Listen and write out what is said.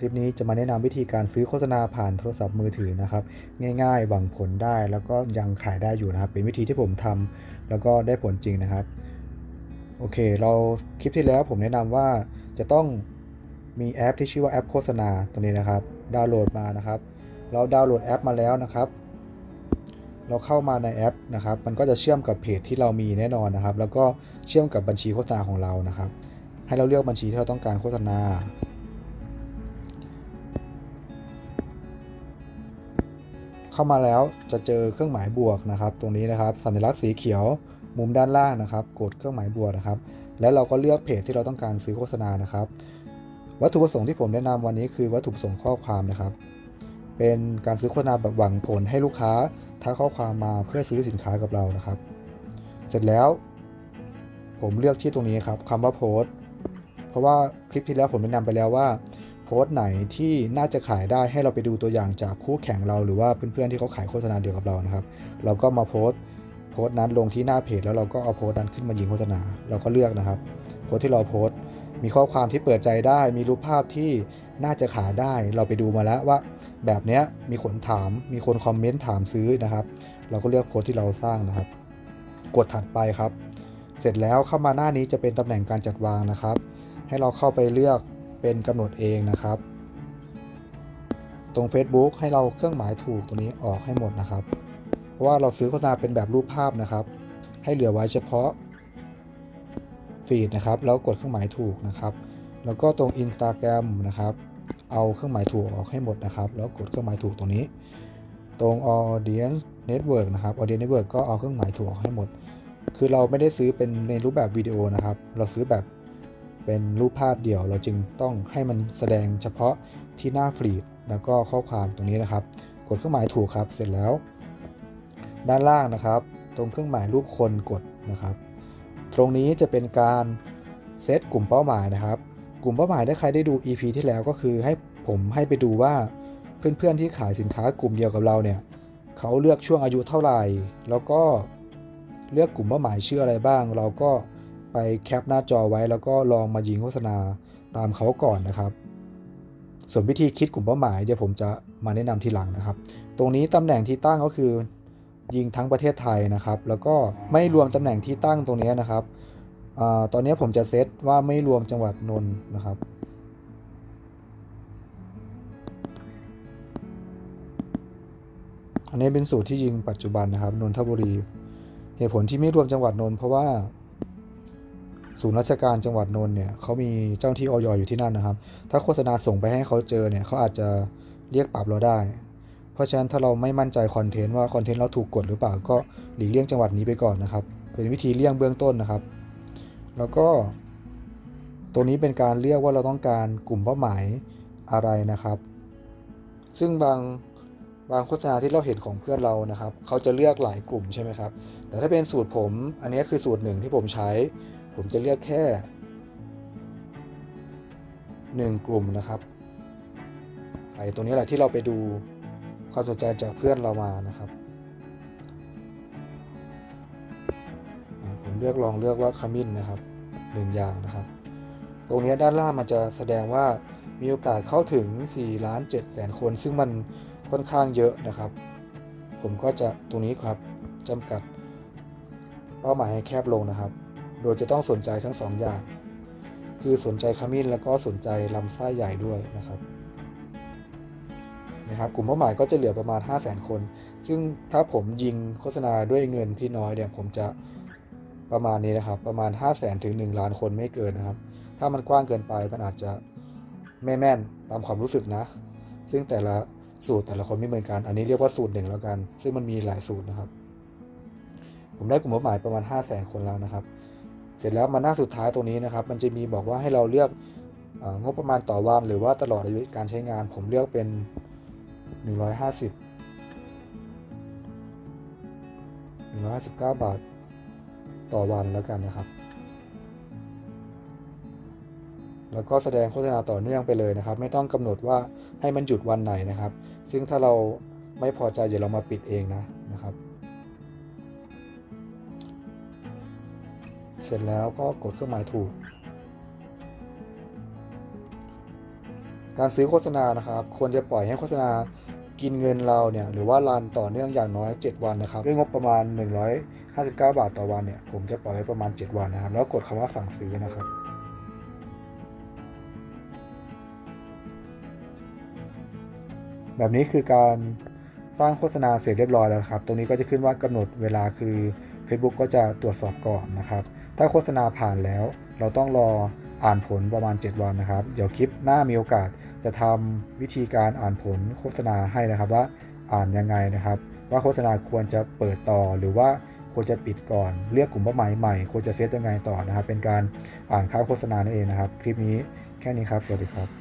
คลิปนี้จะมาแนะนำวิธีการซื้อโฆษณาผ่านโทรศัพท์มือถือนะครับ ง่ายๆหวังผลได้แล้วก็ยังขายได้อยู่นะครับ เป็นวิธีที่ผมทำแล้วก็ได้ผลจริงนะครับ โอเค เราคลิปที่แล้วผมแนะนำว่าจะต้องมีแอปที่ชื่อว่าแอปโฆษณาตัวนี้นะครับ ดาวน์โหลดมานะครับ เราดาวน์โหลดแอปมาแล้วนะครับ เราเข้ามาในแอปนะครับ มันก็จะเชื่อมกับเพจที่เรามีแน่นอนนะครับ แล้วก็เชื่อมกับบัญชีโฆษณาของเรานะครับ ให้เราเลือกบัญชีที่เราต้องการโฆษณา เข้ามาแล้วจะเจอเครื่องหมายบวกนะครับ ตรงนี้นะครับ สัญลักษณ์สีเขียวมุมด้านล่างนะครับ กดเครื่องหมายบวกนะครับ แล้วเราก็เลือกเพจที่เราต้องการซื้อโฆษณานะครับ วัตถุประสงค์ที่ผมแนะนำวันนี้คือวัตถุประสงค์ข้อความนะครับ เป็นการซื้อโฆษณาแบบหวังผลให้ลูกค้าทักข้อความมาเพื่อซื้อสินค้ากับเรานะครับ เสร็จแล้ว ผมเลือกที่ตรงนี้ครับคำว่าโพสต์เพราะว่าคลิปที่แล้วผมแนะนำไปแล้วว่า โพสต์ไหนที่น่าจะขายได้ให้เราไปดูตัวอย่างจากคู่แข่งเราหรือว่าเพื่อนๆที่เขาขายโฆษณาเดียวกับเรานะครับ เราก็มาโพสต์โพสต์นั้นลงที่หน้าเพจแล้วเราก็เอาโพสต์นั้นขึ้นมายิงโฆษณาเราก็เลือกนะครับโพสต์ที่เราโพสต์มีข้อความที่เปิดใจได้ มีรูปภาพที่น่าจะขายได้ เราไปดูมาแล้วว่า แบบเนี้ยมีคนถาม มีคนคอมเมนต์ถามซื้อนะครับ เราก็เลือกโพสต์ที่เราสร้างนะครับ กดถัดไปครับ เสร็จแล้วเข้ามาหน้านี้จะเป็นตำแหน่งการจัดวางนะครับ ให้เราเข้าไปเลือก เป็นกำหนดเองนะครับ ตรง Facebook ให้เราเครื่องหมายถูกตรงนี้ออกให้หมดนะครับ เพราะว่าเราซื้อโฆษณาเป็นแบบรูปภาพนะครับ ให้เหลือไว้เฉพาะฟีดนะครับ แล้วกดเครื่องหมายถูกนะครับ แล้วก็ตรง Instagram นะครับ เอาเครื่องหมายถูกออกให้หมดนะครับ แล้วกดเครื่องหมายถูกตรงนี้ ตรง Audience Network นะครับ Audience Network ก็เอาเครื่องหมายถูกออกให้หมด คือเราไม่ได้ซื้อเป็นในรูปแบบวิดีโอนะครับ เราซื้อแบบ เป็นรูปภาพเดี่ยว เราจึงต้องให้มันแสดงเฉพาะที่หน้าฟีดแล้วก็ข้อความตรงนี้นะครับ กดเครื่องหมายถูกครับ เสร็จแล้ว ด้านล่างนะครับ ตรงเครื่องหมายรูปคนกดนะครับ ตรงนี้จะเป็นการเซตกลุ่มเป้าหมายนะครับ กลุ่มเป้าหมายถ้าใครได้ดู EP ที่แล้วก็คือให้ผมให้ไปดูว่าเพื่อนๆที่ขายสินค้ากลุ่มเดียวกับเราเนี่ยเขาเลือกช่วงอายุเท่าไหร่ แล้วก็เลือกกลุ่มเป้าหมายชื่ออะไรบ้าง เราก็ ไปแคปหน้าจอไว้แล้วก็ลองมายิงโฆษณาตามเขาก่อนนะครับ ส่วนวิธีคิดกลุ่มเป้าหมายเดี๋ยวผมจะมาแนะนำทีหลังนะครับ ตรงนี้ตำแหน่งที่ตั้งก็คือยิงทั้งประเทศไทยนะครับ แล้วก็ไม่รวมตำแหน่งที่ตั้งตรงนี้นะครับอตอนนี้ผมจะเซตว่าไม่รวมจังหวัดนนท์นะครับอันนี้เป็นสูตรที่ยิงปัจจุบันนะครับนนทบุรี เหตุผลที่ไม่รวมจังหวัดนนท์เพราะว่า ศูนย์ราชการจังหวัดนนท์เนี่ยเขามีเจ้าหน้าที่ออยอยู่ที่นั่นนะครับ ถ้าโฆษณาส่งไปให้เขาเจอเนี่ยเขาอาจจะเรียกปรับเราได้ เพราะฉะนั้นถ้าเราไม่มั่นใจคอนเทนต์ว่าคอนเทนต์เราถูกกดหรือเปล่าก็หลีกเลี่ยงจังหวัดนี้ไปก่อนนะครับ เป็นวิธีเลี่ยงเบื้องต้นนะครับ แล้วก็ตัวนี้เป็นการเรียกว่าเราต้องการกลุ่มเป้าหมายอะไรนะครับ ซึ่งบางบางโฆษณาที่เราเห็นของเพื่อนเรานะครับ เขาจะเลือกหลายกลุ่มใช่ไหมครับ แต่ถ้าเป็นสูตรผม อันนี้คือสูตรหนึ่งที่ผมใช้ ผมจะเลือกแค่หนึ่งกลุ่มนะครับไอตรงนี้แหละที่เราไปดูความสนใจจากเพื่อนเรามานะครับผมเลือกลองเลือกว่าขมิ้นนะครับหนึ่งอย่างนะครับ ตรงนี้ด้านล่างมันจะแสดงว่ามีโอกาสเข้าถึง4ล้าน7แสนคน ซึ่งมันค่อนข้างเยอะนะครับ ผมก็จะตรงนี้ครับจำกัดเป้าหมายให้แคบลงนะครับ โดยจะต้องสนใจทั้งสองอย่าง คือสนใจขมิ้นแล้วก็สนใจลำไส้ใหญ่ด้วยนะครับนะครับกลุ่มเป้าหมายก็จะเหลือประมาณ 5 0 0 0 0 0 คน ซึ่งถ้าผมยิงโฆษณาด้วยเงินที่น้อยเนี่ยผมจะประมาณนี้นะครับ ประมาณ 5 0 0 0 0 0ถึง1ล้านคนไม่เกินนะครับ ถ้ามันกว้างเกินไปมันอาจจะไม่แม่นตามความรู้สึกนะ ซึ่งแต่ละสูตรแต่ละคนไม่เหมือนกัน อันนี้เรียกว่าสูตรหนึ่งแล้วกัน ซึ่งมันมีหลายสูตรนะครับ ผมได้กลุ่มเป้าหมายประมาณ 5 0 0 0 0 0 คนแล้วนะครับ เสร็จแล้วมาหน้าสุดท้ายตรงนี้นะครับ มันจะมีบอกว่าให้เราเลือกองบประมาณต่อวันหรือว่าตลอดอายุการใช้งาน ผมเลือกเป็น 150 159 บาทต่อวันแล้วกันนะครับ แล้วก็แสดงโฆษณาต่อเนื่องไปเลยนะครับ ไม่ต้องกำหนดว่าให้มันหยุดวันไหนนะครับ ซึ่งถ้าเราไม่พอใจเดี๋ยวเรามาปิดเองนะ เสร็จแล้วก็กดเครื่องหมายถูก การซื้อโฆษณานะครับควรจะปล่อยให้โฆษณากินเงินเราเนี่ยหรือว่ารันต่อเนื่องอย่างน้อย 7 วันนะครับด้วยงบประมาณ 159 บาทต่อวันเนี่ยผมจะปล่อยไว้ประมาณ 7 วันนะครับ แล้วกดคำว่าสั่งซื้อนะครับแบบนี้คือการสร้างโฆษณาเสร็จเรียบร้อยแล้วครับ ตรงนี้ก็จะขึ้นว่ากำหนดเวลาคือ Facebook ก็จะตรวจสอบก่อนนะครับ ถ้าโฆษณาผ่านแล้ว เราต้องรออ่านผลประมาณ 7 วันนะครับ เดี๋ยวคลิปหน้ามีโอกาสจะทำวิธีการอ่านผลโฆษณาให้นะครับว่าอ่านยังไงนะครับ ว่าโฆษณาควรจะเปิดต่อหรือว่าควรจะปิดก่อนเลือกกลุ่มเป้าหมายใหม่ควรจะเซตยังไงต่อนะครับ เป็นการอ่านค่าโฆษณานั่นเองนะครับ คลิปนี้แค่นี้ครับสวัสดีครับ